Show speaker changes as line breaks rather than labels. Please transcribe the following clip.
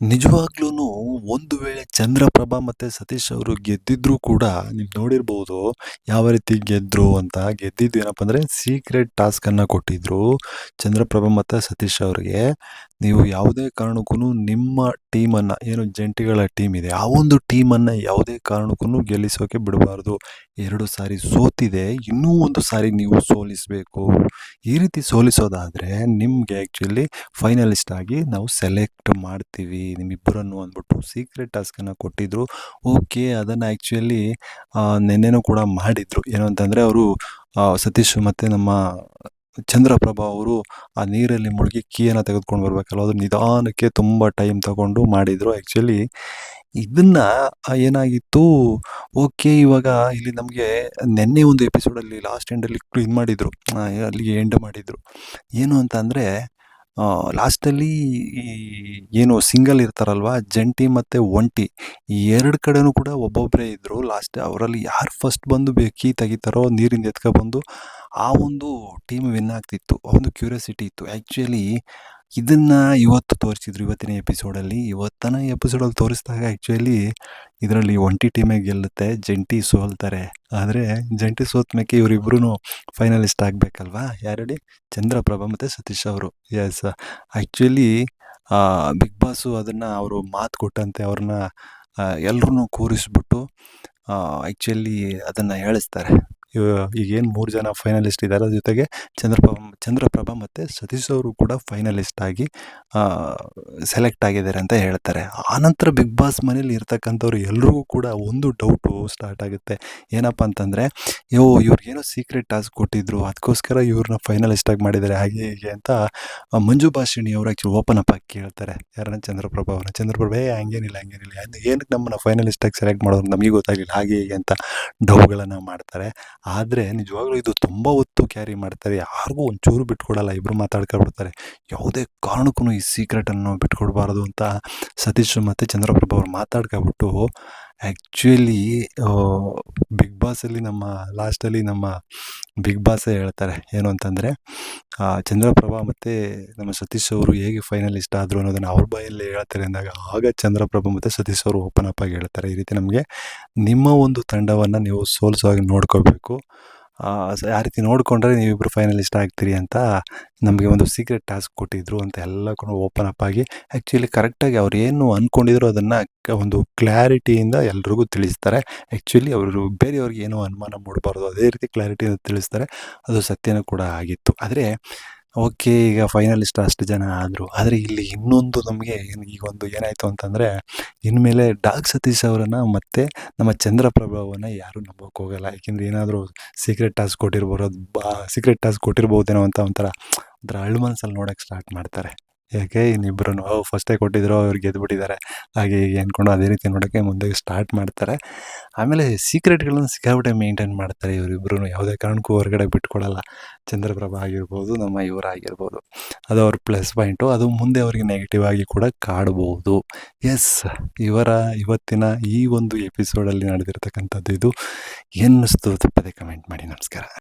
ನಿಜವಾಗ್ಲೂ ಒಂದು ವೇಳೆ ಚಂದ್ರಪ್ರಭಾ ಮತ್ತು ಸತೀಶ್ ಅವರು ಗೆದ್ದಿದ್ರು ಕೂಡ ನೀವು ನೋಡಿರ್ಬೋದು ಯಾವ ರೀತಿ ಗೆದ್ದರು ಅಂತ. ಗೆದ್ದಿದ್ದು ಏನಪ್ಪ ಅಂದರೆ ಸೀಕ್ರೆಟ್ ಟಾಸ್ಕನ್ನು ಕೊಟ್ಟಿದ್ರು ಚಂದ್ರಪ್ರಭಾ ಮತ್ತು ಸತೀಶ್ ಅವರಿಗೆ. ನೀವು ಯಾವುದೇ ಕಾರಣಕ್ಕೂ ನಿಮ್ಮ ಟೀಮನ್ನು, ಏನು ಜಂಟಿಗಳ ಟೀಮ್ ಇದೆ, ಆ ಒಂದು ಟೀಮನ್ನು ಯಾವುದೇ ಕಾರಣಕ್ಕೂ ಗೆಲ್ಲಿಸೋಕೆ ಬಿಡಬಾರ್ದು. ಎರಡು ಸಾರಿ ಸೋತಿದೆ, ಇನ್ನೂ ಒಂದು ಸಾರಿ ನೀವು ಸೋಲಿಸಬೇಕು. ಈ ರೀತಿ ಸೋಲಿಸೋದಾದರೆ ನಿಮಗೆ ಆ್ಯಕ್ಚುಲಿ ಫೈನಲಿಸ್ಟ್ ಆಗಿ ನಾವು ಸೆಲೆಕ್ಟ್ ಮಾಡ್ತೀವಿ. ನಿಮ್ಮಿಬ್ಬರನ್ನು ಅಂದ್ಬಿಟ್ಟು ಸೀಕ್ರೆಟ್ ಟಾಸ್ಕನ್ನು ಕೊಟ್ಟಿದ್ದರು ಓಕೆ ಅದನ್ನು ಆ್ಯಕ್ಚುಲಿ ನೆನ್ನೆನೂ ಕೂಡ ಮಾಡಿದರು. ಏನು ಅಂತಂದರೆ ಅವರು ಸತೀಶ್ ಮತ್ತು ನಮ್ಮ ಚಂದ್ರಪ್ರಭಾ ಅವರು ಆ ನೀರಲ್ಲಿ ಮುಳುಗಿ ಕೀಯನ್ನು ತೆಗೆದುಕೊಂಡು ಬರಬೇಕಲ್ಲ ಅದು ನಿಧಾನಕ್ಕೆ ತುಂಬ ಟೈಮ್ ತಗೊಂಡು ಮಾಡಿದರು. ಆ್ಯಕ್ಚುಲಿ ಇದನ್ನು ಏನಾಗಿತ್ತು? ಓಕೆ ಇವಾಗ ಇಲ್ಲಿ ನಮಗೆ ನಿನ್ನೆ ಒಂದು ಎಪಿಸೋಡಲ್ಲಿ ಲಾಸ್ಟ್ ಎಂಡಲ್ಲಿ ಇದು ಮಾಡಿದರು. ಅಲ್ಲಿಗೆ ಎಂಡ್ ಮಾಡಿದರು. ಏನು ಅಂತ ಅಂದರೆ ಲಾಸ್ಟಲ್ಲಿ ಏನು ಸಿಂಗಲ್ ಇರ್ತಾರಲ್ವ? ಜಂಟಿ ಮತ್ತು ಒಂಟಿ. ಈ ಎರಡು ಕಡೆನೂ ಕೂಡ ಒಬ್ಬೊಬ್ಬರೇ ಇದ್ದರು ಲಾಸ್ಟ್ ಅವರಲ್ಲಿ ಯಾರು ಫಸ್ಟ್ ಬಂದು ಕೀ ತೆಗಿತಾರೋ, ನೀರಿಂದ ಎತ್ಕೊಬಂದು ಆ ಒಂದು ಟೀಮ್ ವಿನ್ ಆಗ್ತಿತ್ತು ಒಂದು ಕ್ಯೂರಿಯಾಸಿಟಿ ಇತ್ತು. ಆ್ಯಕ್ಚುಲಿ ಇದನ್ನು ಇವತ್ತು ತೋರಿಸಿದ್ರು ಇವತ್ತಿನ ಎಪಿಸೋಡಲ್ಲಿ ಇವತ್ತನ ಎಪಿಸೋಡಲ್ಲಿ ತೋರಿಸಿದಾಗ ಆ್ಯಕ್ಚುಲಿ ಇದರಲ್ಲಿ ಒಂಟಿ ಟೀಮೇ ಗೆಲ್ಲುತ್ತೆ. ಜಂಟಿ ಸೋಲ್ತಾರೆ. ಆದರೆ ಜಂಟಿ ಸೋತ ಮೇಲೆ ಇವರಿಬ್ಬರೂ ಫೈನಲಿಸ್ಟ್ ಆಗಬೇಕಲ್ವಾ ಯಾರಡಿ ಚಂದ್ರಪ್ರಭಾ ಮತ್ತು ಸತೀಶ್ ಅವರು. ಎಸ್ ಆ್ಯಕ್ಚುಲಿ ಬಿಗ್ ಬಾಸು ಅದನ್ನು ಅವರು ಮಾತು ಕೊಟ್ಟಂತೆ ಅವ್ರನ್ನ ಎಲ್ಲರೂ ಕೂರಿಸ್ಬಿಟ್ಟು ಆ್ಯಕ್ಚುಲಿ ಅದನ್ನು ಹೇಳಿಸ್ತಾರೆ. ಈಗೇನು ಮೂರು ಜನ ಫೈನಲಿಸ್ಟ್ ಇದ್ದಾರೆ ಅದ್ರ ಜೊತೆಗೆ ಚಂದ್ರಪ್ರಭ, ಚಂದ್ರಪ್ರಭಾ ಮತ್ತು ಸತೀಶ್ ಅವರು ಕೂಡ ಫೈನಲಿಸ್ಟ್ ಆಗಿ ಸೆಲೆಕ್ಟ್ ಆಗಿದ್ದಾರೆ ಅಂತ ಹೇಳ್ತಾರೆ. ಆನಂತರ ಬಿಗ್ ಬಾಸ್ ಮನೇಲಿ ಇರ್ತಕ್ಕಂಥವ್ರು ಎಲ್ರಿಗೂ ಕೂಡ ಒಂದು ಡೌಟು ಸ್ಟಾರ್ಟ್ ಆಗುತ್ತೆ. ಏನಪ್ಪ ಅಂತಂದರೆ, ಯೋ ಇವ್ರಿಗೇನೋ ಸೀಕ್ರೆಟ್ ಟಾಸ್ಕ್ ಕೊಟ್ಟಿದ್ರು ಅದಕ್ಕೋಸ್ಕರ ಇವ್ರನ್ನ ಫೈನಲಿಸ್ಟ್ ಆಗಿ ಮಾಡಿದ್ದಾರೆ, ಹಾಗೆ ಹೀಗೆ ಅಂತ ಮಂಜು ಭಾಷಿಣಿ ಅವರು ಆ್ಯಕ್ಚುಲಿ ಓಪನ್ ಅಪ್ ಆಗಿ ಕೇಳ್ತಾರೆ. ಯಾರನ್ನ? ಚಂದ್ರಪ್ರಭಾ ಅವ್ರನ್ನ. ಚಂದ್ರಪ್ರಭಾ, ಏ, ಹಂಗೇನಿಲ್ಲ ಹಂಗೇನಿಲ್ಲ. ಏನಕ್ಕೆ ನಮ್ಮನ್ನು ಫೈನಲಿಸ್ಟ್ ಆಗಿ ಸೆಲೆಕ್ಟ್ ಮಾಡೋದು ನಮಗೆ ಗೊತ್ತಾಗಲಿಲ್ಲ. ಹಾಗೆ ಹೀಗೆ ಅಂತ ಡೌಗಳನ್ನು ಮಾಡ್ತಾರೆ. ಆದರೆ ನಿಜವಾಗ್ಲೂ ಇದು ತುಂಬ ಹೊತ್ತು ಕ್ಯಾರಿ ಮಾಡ್ತಾರೆ. ಯಾರಿಗೂ ಒಂಚೂರು ಬಿಟ್ಕೊಡಲ್ಲ ಇಬ್ಬರು ಮಾತಾಡ್ಕೊಬಿಡ್ತಾರೆ ಯಾವುದೇ ಕಾರಣಕ್ಕೂ ಈ ಸೀಕ್ರೆಟನ್ನು ಬಿಟ್ಕೊಡ್ಬಾರ್ದು ಅಂತ ಸತೀಶ್ ಮತ್ತು ಚಂದ್ರಪ್ರಭ ಅವ್ರು ಮಾತಾಡ್ಕೊಬಿಟ್ಟು ಆ್ಯಕ್ಚುಲಿ ಬಿಗ್ ಬಾಸಲ್ಲಿ ನಮ್ಮ ಲಾಸ್ಟಲ್ಲಿ ನಮ್ಮ ಬಿಗ್ ಬಾಸೇ ಹೇಳ್ತಾರೆ. ಏನು ಅಂತಂದರೆ ಚಂದ್ರಪ್ರಭಾ ಮತ್ತು ನಮ್ಮ ಸತೀಶ್ ಅವರು ಹೇಗೆ ಫೈನಲಿಸ್ಟ್ ಆದರು ಅನ್ನೋದನ್ನು ಅವ್ರ ಬಾಯಲ್ಲಿ ಹೇಳ್ತಾರೆ ಅಂದಾಗ, ಆಗ ಚಂದ್ರಪ್ರಭಾ ಮತ್ತು ಸತೀಶ್ ಅವರು ಓಪನ್ ಅಪ್ ಆಗಿ ಹೇಳ್ತಾರೆ. ಈ ರೀತಿ ನಮಗೆ ನಿಮ್ಮ ಒಂದು ತಂಡವನ್ನು ನೀವು ಸೋಲ್ಸೋ ಹಾಗೆ ನೋಡ್ಕೋಬೇಕು ಆ ರೀತಿ ನೋಡಿಕೊಂಡ್ರೆ ನೀವಿಬ್ಬರು ಫೈನಲಿಸ್ಟ್ ಆಗ್ತೀರಿ ಅಂತ ನಮಗೆ ಒಂದು ಸೀಕ್ರೆಟ್ ಟಾಸ್ಕ್ ಕೊಟ್ಟಿದ್ದರು ಅಂತ ಎಲ್ಲ ಕೂಡ ಓಪನ್ ಅಪ್ ಆಗಿ ಆ್ಯಕ್ಚುಲಿ ಕರೆಕ್ಟಾಗಿ ಅವ್ರು ಏನು ಅಂದ್ಕೊಂಡಿದ್ರು ಅದನ್ನು ಒಂದು ಕ್ಲಾರಿಟಿಯಿಂದ ಎಲ್ರಿಗೂ ತಿಳಿಸ್ತಾರೆ. ಆ್ಯಕ್ಚುಲಿ ಅವರು ಬೇರೆಯವ್ರಿಗೆ ಏನು ಅನುಮಾನ ಮೂಡಬಾರ್ದು ಅದೇ ರೀತಿ ಕ್ಲಾರಿಟಿಯಿಂದ ತಿಳಿಸ್ತಾರೆ. ಅದು ಸತ್ಯನೂ ಕೂಡ ಆಗಿತ್ತು. ಆದರೆ ಓಕೆ, ಈಗ ಫೈನಲಿಸ್ಟ್ ಅಷ್ಟು ಜನ ಆದರು. ಆದರೆ ಇಲ್ಲಿ ಇನ್ನೊಂದು ನಮಗೆ ಈಗ ಒಂದು ಏನಾಯಿತು ಅಂತಂದರೆ, ಇನ್ಮೇಲೆ ಡಾಗ್ ಸತೀಶ್ ಅವರನ್ನು ಮತ್ತು ನಮ್ಮ ಚಂದ್ರಪ್ರಭಾವನ್ನ ಯಾರೂ ನಂಬೋಕೆ ಹೋಗಲ್ಲ. ಯಾಕೆಂದರೆ ಏನಾದರೂ ಸೀಕ್ರೆಟ್ ಟಾಸ್ಕ್ ಕೊಟ್ಟಿರ್ಬೋದು, ಬಾ ಸೀಕ್ರೆಟ್ ಟಾಸ್ಕ್ ಕೊಟ್ಟಿರ್ಬೋದೇನೋ ಅಂತ ಒಂಥರ ಒಂಥರ ಅಳು ಮನಸ್ಸಲ್ಲಿ ನೋಡೋಕ್ಕೆ ಸ್ಟಾರ್ಟ್ ಮಾಡ್ತಾರೆ. ಯಾಕೆ ಇನ್ನಿಬ್ಬರೂ ಫಸ್ಟೇ ಕೊಟ್ಟಿದ್ರು, ಅವ್ರು ಗೆದ್ದುಬಿಟ್ಟಿದ್ದಾರೆ ಹಾಗೆ ಹೀಗೆ ಅಂದ್ಕೊಂಡು ಅದೇ ರೀತಿ ನೋಡೋಕ್ಕೆ ಮುಂದೆ ಸ್ಟಾರ್ಟ್ ಮಾಡ್ತಾರೆ. ಆಮೇಲೆ ಸೀಕ್ರೆಟ್ಗಳನ್ನು ಸಿಕ್ಕಾಬಿಟ್ಟೆ ಮೇಂಟೈನ್ ಮಾಡ್ತಾರೆ ಇವರಿಬ್ಬರೂ ಯಾವುದೇ ಕಾರಣಕ್ಕೂ ಹೊರಗಡೆ ಬಿಟ್ಕೊಡಲ್ಲ. ಚಂದ್ರಪ್ರಭಾ ಆಗಿರ್ಬೋದು, ನಮ್ಮ ಇವರಾಗಿರ್ಬೋದು ಅದು ಅವ್ರ ಪ್ಲಸ್ ಪಾಯಿಂಟು ಅದು ಮುಂದೆ ಅವರಿಗೆ ನೆಗೆಟಿವ್ ಆಗಿ ಕೂಡ ಕಾಡ್ಬೋದು. ಎಸ್ ಇವರ ಇವತ್ತಿನ ಈ ಒಂದು ಎಪಿಸೋಡಲ್ಲಿ ನಡೆದಿರ್ತಕ್ಕಂಥದ್ದು ಇದು ಏನಿಸ್ತು ತಪ್ಪದೆ ಕಮೆಂಟ್ ಮಾಡಿ. ನಮಸ್ಕಾರ.